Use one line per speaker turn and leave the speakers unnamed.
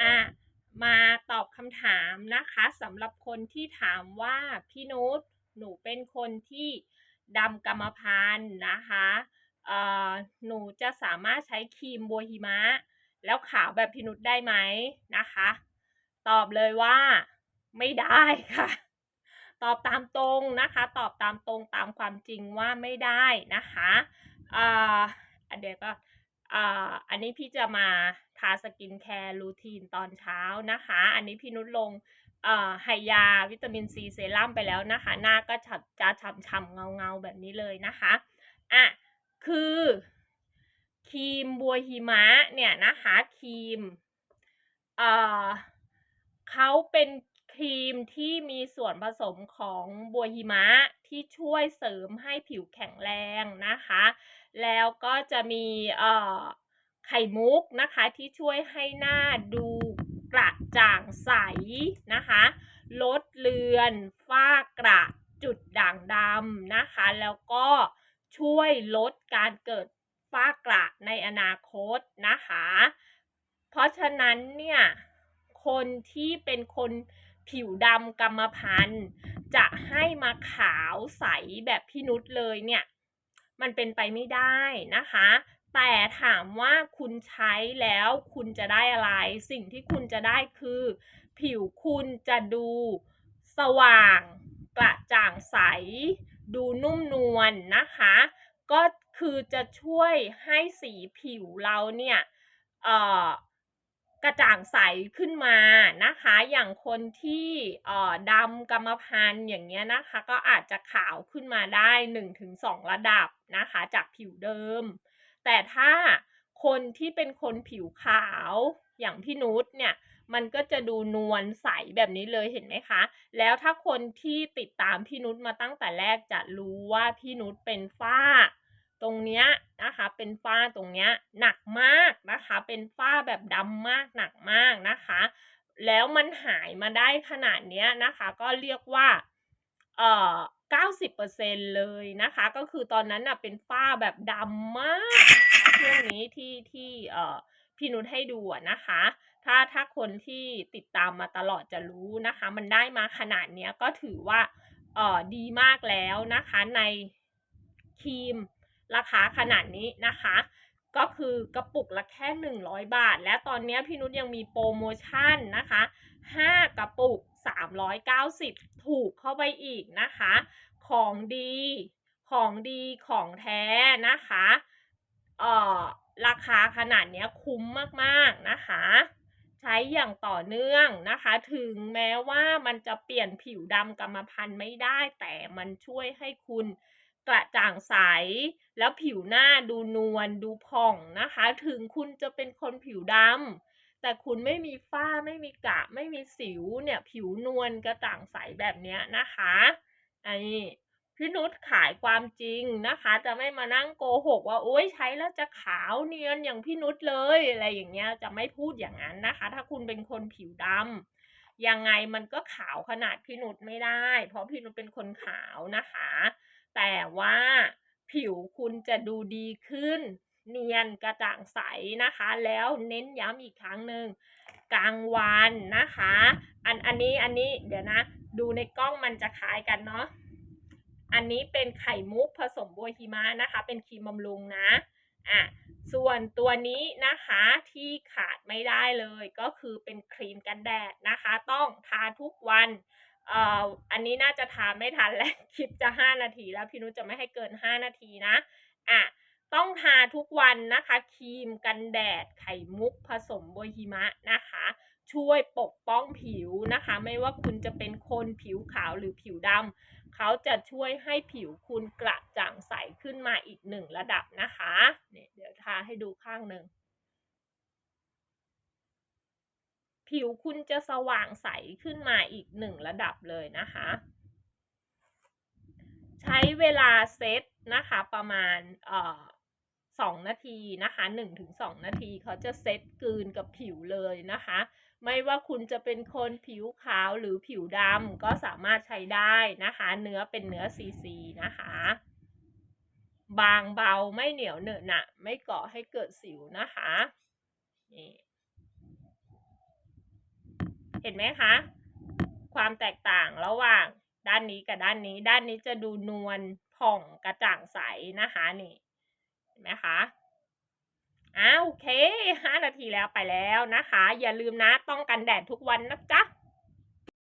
อะมาตอบคำถามนะคะสำหรับคนที่ถามว่าพี่นุชหนูเป็นคนที่ดำกรรมพันธุ์นะคะเอ่อหนูจะสามารถใช้ครีมบัวหิมะ แล้วขาวแบบพี่นุชได้ไหมนะคะ ตอบเลยว่าไม่ได้ค่ะ ตอบตามตรงนะคะ ตอบตามตรงตามความจริงว่าไม่ได้นะคะอ่อเดี๋ยวก็ อ่าอันนี้พี่จะมาทาสกินแคร์รูทีนตอนเช้านะคะ อันนี้พี่นุชลงไฮยาวิตามินซีเซรั่มไปแล้วนะคะ หน้าก็ฉับจะฉ่ำๆเงาๆแบบนี้เลยนะคะอะคือครีมบัวหิมะเนี่ยนะคะครีมเอ่อเขาเป็น รีมที่มีส่วนผสมของบัวหิมะที่ช่วยเสริมให้ผิวแข็งแรงนะคะ แล้วก็จะมีไข่มุกนะคะที่ช่วยให้หน้าดูกระจ่างใสนะคะ ลดเลือนฝ้ากระจุดด่างดำนะคะ แล้วก็ช่วยลดการเกิดฝ้ากระในอนาคตนะคะ เพราะฉะนั้นเนี่ยคนที่เป็นคน ผิวดำกรรมพันธุ์ จะให้มาขาวใสแบบพี่นุชเลยเนี่ย มันเป็นไปไม่ได้นะคะ แต่ถามว่าคุณใช้แล้วคุณจะได้อะไร สิ่งที่คุณจะได้คือ ผิวคุณจะดูสว่างกระจ่างใส ดูนุ่มนวลนนะคะ ก็คือจะช่วยให้สีผิวเราเนี่ย เอ่อ กระจ่างใสขึ้นมานะคะ อย่างคนที่อ่อดำกรรมพันธุ์อย่างเงี้ยนะคะ ก็อาจจะขาวขึ้นมาได้ 1-2 ระดับนะคะ จากผิวเดิม แต่ถ้าคนที่เป็นคนผิวขาวอย่างพี่นุชเนี่ย มันก็จะดูนวลใสแบบนี้เลยเห็นไหมคะ แล้วถ้าคนที่ติดตามพี่นุชมาตั้งแต่แรกจะรู้ว่าพี่นุชเป็นฝ้า ตรงเนี้ยนะคะเป็นฝ้าตรงเนี้ยหนักมากนะคะ เป็นฝ้าแบบดำมากหนักมากนะคะ แล้วมันหายมาได้ขนาดเนี้ยนะคะ ก็เรียกว่าเอ่อ90%เลยนะคะ ก็คือตอนนั้นน่ะเป็นฝ้าแบบดำมากนะคะช่วงนี้ที่ที่เอ่อพี่นุชให้ดูนะคะ ถ้าถ้าคนที่ติดตามมาตลอดจะรู้นะคะ มันได้มาขนาดเนี้ยก็ถือว่าเอ่อดีมากแล้วนะคะในครีม ราคาขนาดนี้นะคะ ก็คือกระปุกละแค่ 100 บาท และตอนนี้พี่นุชยังมีโปรโมชั่นนะคะ 5 กระปุก 390 ถูกเข้าไปอีกนะคะ ของดีของดีของแท้นะคะเอ่อราคาขนาดนี้คุ้มมากๆนะคะ ใช้อย่างต่อเนื่องนะคะ ถึงแม้ว่ามันจะเปลี่ยนผิวดำกรรมพันธุ์ไม่ได้ แต่มันช่วยให้คุณ กระจ่างใส แล้วผิวหน้าดูนวลดูผ่องนะคะ ถึงคุณจะเป็นคนผิวดำแต่คุณไม่มีฝ้าไม่มีกระไม่มีสิวเนี่ยผิวนวลกระจ่างใสแบบนี้นะคะอันนี้พี่นุชขายความจริงนะคะ จะไม่มานั่งโกหกว่าโอ๊ยใช้แล้วจะขาวเนียนอย่างพี่นุชเลยอะไรอย่างเงี้ยจะไม่พูดอย่างนั้นนะคะ ถ้าคุณเป็นคนผิวดำยังไงมันก็ขาวขนาดพี่นุชไม่ได้ เพราะพี่นุชเป็นคนขาวนะคะ แต่ว่าผิวคุณจะดูดีขึ้น เนียนกระจ่างใสนะคะ แล้วเน้นย้ำอีกครั้งหนึ่งกลางวันนะคะ อันอันนี้อันนี้เดี๋ยวนะ ดูในกล้องมันจะคล้ายกันเนาะอันนี้เป็นไข่มุกผสมบัวหิมะนะคะ เป็นครีมบำรุงนะอะส่วนตัวนี้นะคะที่ขาดไม่ได้เลยก็คือเป็นครีมกันแดดนะคะ ต้องทาทุกวัน เอ่ออันนี้น่าจะทาไม่ทันแล้วคลิปจะ 5 นาทีแล้วพี่นุชจะไม่ให้เกิน 5 นาทีนะอะต้องทาทุกวันนะคะครีมกันแดดไข่มุกผสมโบัวหิมะนะคะ ช่วยปกป้องผิวนะคะ ไม่ว่าคุณจะเป็นคนผิวขาวหรือผิวดำเขาจะช่วยให้ผิวคุณกระจ่างใสขึ้นมาอีกหนึ่งระดับนะคะเนี่ยเดี๋ยวทาให้ดูข้างหนึ่ง ผิวคุณจะสว่างใสขึ้นมาอีกหนึ่งระดับเลยนะคะ ใช้เวลาเซตนะคะประมาณเอ่อสองนาทีนะคะหนึ่งถึงสองนาทีเขาจะเซตกืนกับผิวเลยนะคะ ไม่ว่าคุณจะเป็นคนผิวขาวหรือผิวดำก็สามารถใช้ได้นะคะ เนื้อเป็นเนื้อซีซีนะคะ บางเบาไม่เหนียวเหนอะหนะไม่ก่อให้เกิดสิวนะคะนี่ เห็นไหมคะ ความแตกต่างระหว่างด้านนี้กับด้านนี้ ด้านนี้จะดูนวลผ่องกระจ่างใสนะคะนี่ เห็นไหมคะอ้าโอเคห้านาทีแล้วไปแล้วนะคะ อย่าลืมนะ ต้องกันแดดทุกวันนะจ๊ะ